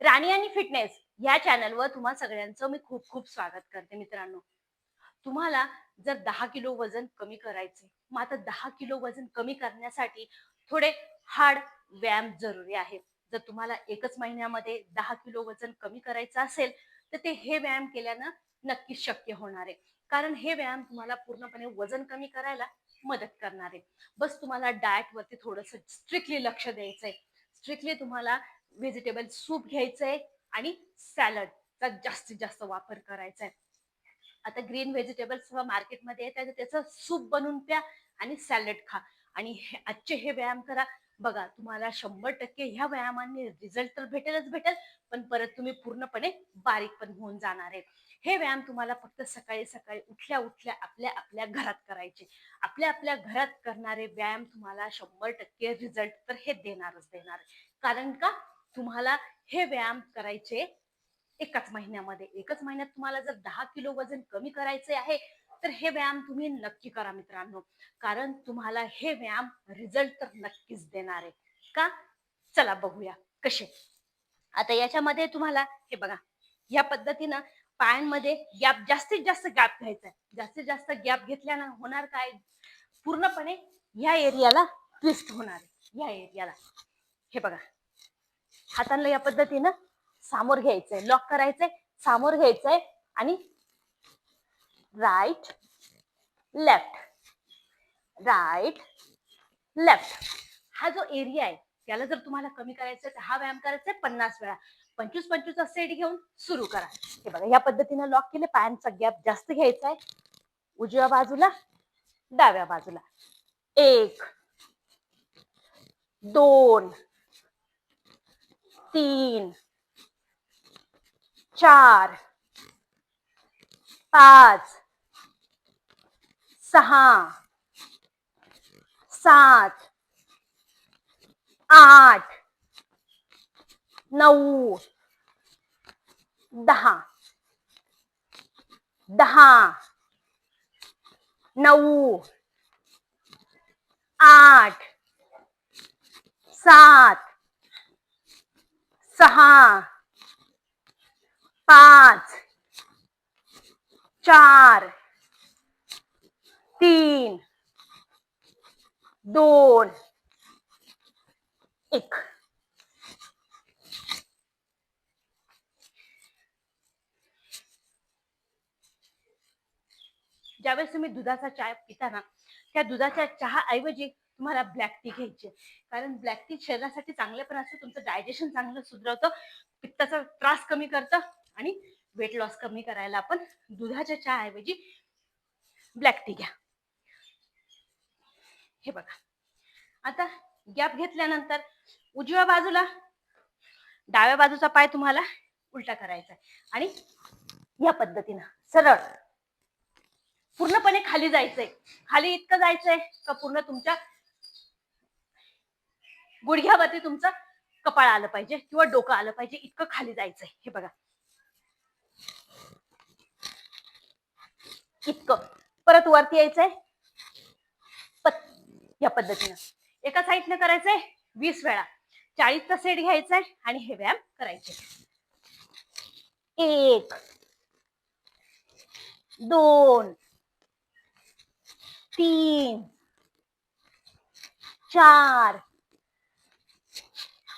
राणी आणि फिटनेस या चॅनलवर तुम्हा सगळ्यांचं मी खूप खूप स्वागत करते मित्रांनो. तुम्हाला जर दहा किलो वजन कमी करायचे मग आता दहा किलो वजन कमी करण्यासाठी थोडे हार्ड व्यायाम जरुरी आहे जर तुम्हाला एकच महिन्यामध्ये दहा किलो वजन कमी करायचं असेल तर ते हे व्यायाम केल्यानं नक्कीच शक्य होणार आहे. कारण हे व्यायाम तुम्हाला पूर्णपणे वजन कमी करायला मदत करणार आहे. बस तुम्हाला डाएट वरती थोडस स्ट्रिक्टली लक्ष द्यायचंय. स्ट्रिक्टली तुम्हाला व्हेजिटेबल सूप घ्यायचंय आणि सॅलडचा जास्तीत जास्त वापर करायचा आहे आता ग्रीन व्हेजिटेबल्स मार्केटमध्ये येतात त्याचं सूप बनवून प्या आणि सॅलड खा. आणि हे आजचे हे व्यायाम करा. बघा तुम्हाला शंभर टक्के ह्या व्यायामाने रिझल्ट तर भेटेलच भेटेल पण परत तुम्ही पूर्णपणे बारीक पण होऊन जाणार आहे. हे व्यायाम तुम्हाला फक्त सकाळी सकाळी उठल्या उठल्या आपल्या आपल्या घरात करायचे. आपल्या आपल्या घरात करणारे व्यायाम तुम्हाला शंभर टक्के रिझल्ट तर हे देणारच देणार कारण का? तुम्हाला हे व्यायाम करायचे एकाच महिन्यामध्ये. एकच महिन्यात तुम्हाला जर दहा किलो वजन कमी करायचे आहे तर हे व्यायाम तुम्ही नक्की करा मित्रांनो. कारण तुम्हाला हे व्यायाम रिझल्ट तर नक्कीच देणार आहे. का? चला बघूया कसे. आता याच्यामध्ये तुम्हाला हे बघा या पद्धतीनं पायांमध्ये गॅप जास्तीत जास्त गॅप घ्यायचा आहे. जास्तीत जास्त गॅप घेतल्यानं होणार काय? पूर्णपणे या एरियाला ट्विस्ट होणार आहे. या एरियाला हे बघा. हातांना या पद्धतीनं सामोर घ्यायचंय. लॉक करायचंय सामोर घ्यायचंय आणि राईट लेफ्ट राईट लेफ्ट हा जो एरिया आहे त्याला जर तुम्हाला कमी करायचा आहे तर हा व्यायाम करायचा आहे पन्नास वेळा. पंचवीस पंचवीसचा सेट घेऊन सुरू करा. हे बघा या पद्धतीनं लॉक केले पायांचा गॅप जास्त घ्यायचा आहे उजव्या बाजूला डाव्या बाजूला. एक दोन तीन चार पाच सहा सात आठ नऊ दहा दहा नऊ आठ सात सहा, पाच, चार, तीन, दोन, एक। ज्यावेळेस तुम्ही दुधाचा चहा पिता ना त्या दुधाच्या चहा ऐवजी तुम्हाला ब्लॅक टी घ्यायची कारण ब्लॅक टी शरीरासाठी चांगलं पण असतं तुमचं डायजेशन चांगलं सुधरवतं पित्ताचा त्रास कमी करतं आणि वेट लॉस कमी करायला आपण दुधाच्या चहा ऐवजी ब्लॅक टी घ्या. हे बघा. आता गॅप घेतल्यानंतर उजव्या बाजूला डाव्या बाजूचा पाय तुम्हाला उलटा करायचा आहे. आणि या पद्धतीनं सरळ पूर्णपणे खाली जायचंय. खाली इतकं जायचंय का पूर्ण तुमच्या गुडघ्यावरती तुमचं कपाळ आलं पाहिजे किंवा डोकं आलं पाहिजे इतकं खाली जायचंय. हे बघा. इतकं. परत वरती यायचंय. या पद्धतीनं. एका साईडनं करायचंय वीस वेळा. चाळीसचा सेट घ्यायचाय आणि हे व्यायाम करायचे. एक. दोन. तीन. चार.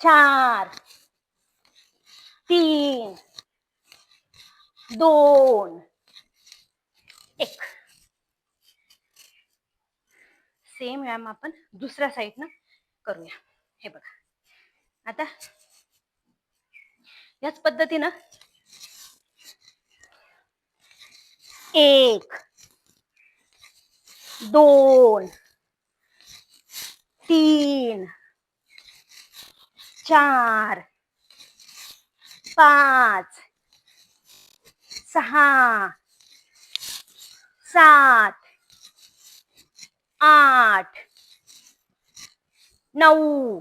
चार तीन दोन एक. सेम व्यायाम आपण दुसऱ्या साईडनं करूया. हे बघा. आता याच पद्धतीनं एक दोन तीन चार पाच सहा सात आठ नऊ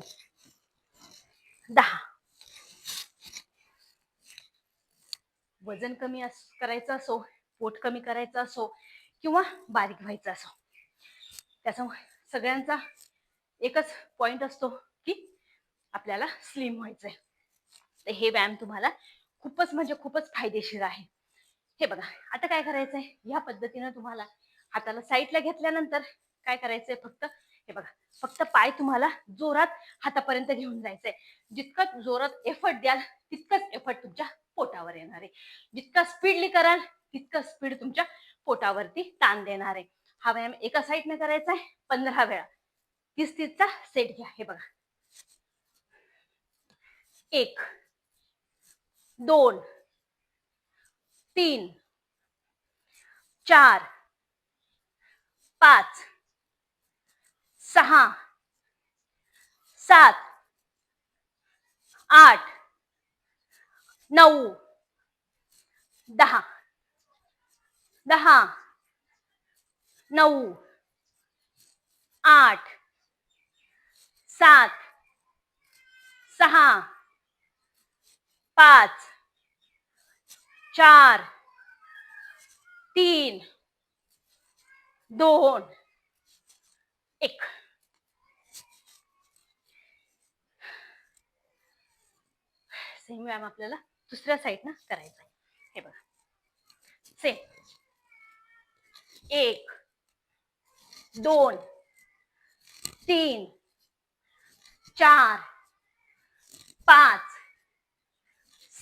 दहा. वजन कमी अस करायचं असो पोट कमी करायचं असो किंवा बारीक व्हायचं असो. त्याचा सगळ्यांचा एकच पॉइंट असतो की आपल्याला स्लिम व्हायचंय. तर हे व्यायाम तुम्हाला खूपच म्हणजे खूपच फायदेशीर आहे. हे बघा आता काय करायचंय? या पद्धतीनं तुम्हाला हाताला साईडला घेतल्यानंतर काय करायचंय फक्त? हे बघा फक्त पाय तुम्हाला जोरात हातापर्यंत घेऊन जायचंय. जितकं जोरात एफर्ट द्याल तितकंच एफर्ट तुमच्या पोटावर येणार आहे. जितका स्पीडली कराल तितकं स्पीड तुमच्या पोटावरती ताण देणार आहे. हा व्यायाम एका साईडने करायचा आहे पंधरा वेळा. तीस तीसचा सेट घ्या हे बघा. एक, दोन, तीन, चार, पाच, सहा, सात, आठ, नऊ, दहा दहा, नऊ, आठ, सात, सहा पाच चार तीन दोन एक. सेम व्यायाम आपल्याला दुसऱ्या साईडनं करायचा आहे. हे बघा. सेम एक दोन तीन चार पाच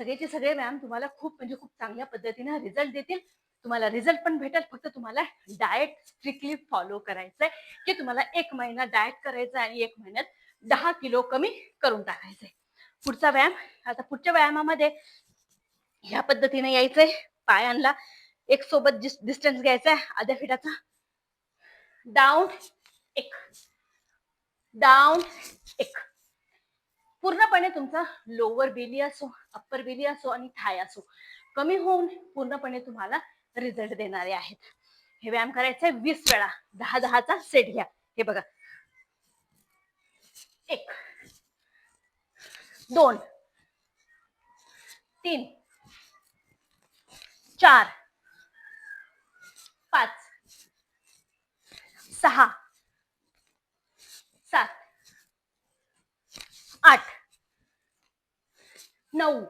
सगळेचे सगळे व्यायाम तुम्हाला खूप म्हणजे खूप चांगल्या पद्धतीने रिझल्ट देतील. तुम्हाला रिझल्ट पण भेटेल. फक्त तुम्हाला डाएट स्ट्रिक्टली फॉलो करायचंय. की तुम्हाला एक महिना डाएट करायचा आणि एक महिन्यात दहा किलो कमी करून टाकायचंय. पुढचा व्यायाम आता पुढच्या व्यायामामध्ये ह्या पद्धतीने यायचंय. पायांना एक सोबत डिस्टन्स घ्यायचा आहे अर्ध्या फिटाचा डाऊन एक. डाऊन एक. पूर्णपणे तुमचा लोअर बेली असो अप्पर बेली असो आणि थाय असो कमी होऊन पूर्णपणे तुम्हाला रिझल्ट देणारे आहेत. हे व्यायाम करायचे वीस वेळा. दहा दहाचा सेट घ्या. हे बघा. एक दोन तीन चार पाच सहा सात आठ. नऊ.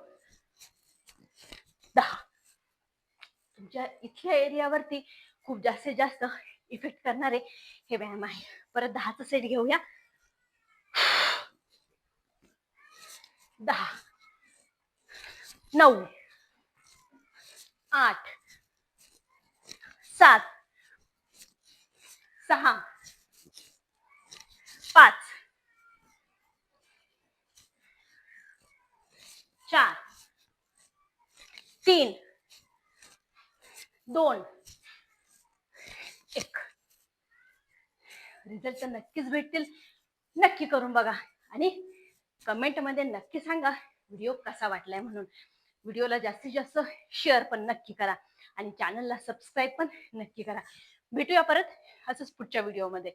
दहा. तुमच्या इथल्या एरियावरती खूप जास्तीत जास्त इफेक्ट करणारे हे व्यायाम आहे. परत दहाचा सेट घेऊया. दहा. नऊ. आठ. सात. सहा. पाच. चार. तीन. दोन. एक. रिझल्ट तर नक्कीच भेटतील. नक्की करून बघा. आणि कमेंटमध्ये नक्की सांगा व्हिडिओ कसा वाटलाय म्हणून. व्हिडिओला जास्तीत जास्त शेअर पण नक्की करा. आणि चॅनलला सबस्क्राईब पण नक्की करा. भेटूया परत असंच पुढच्या व्हिडिओमध्ये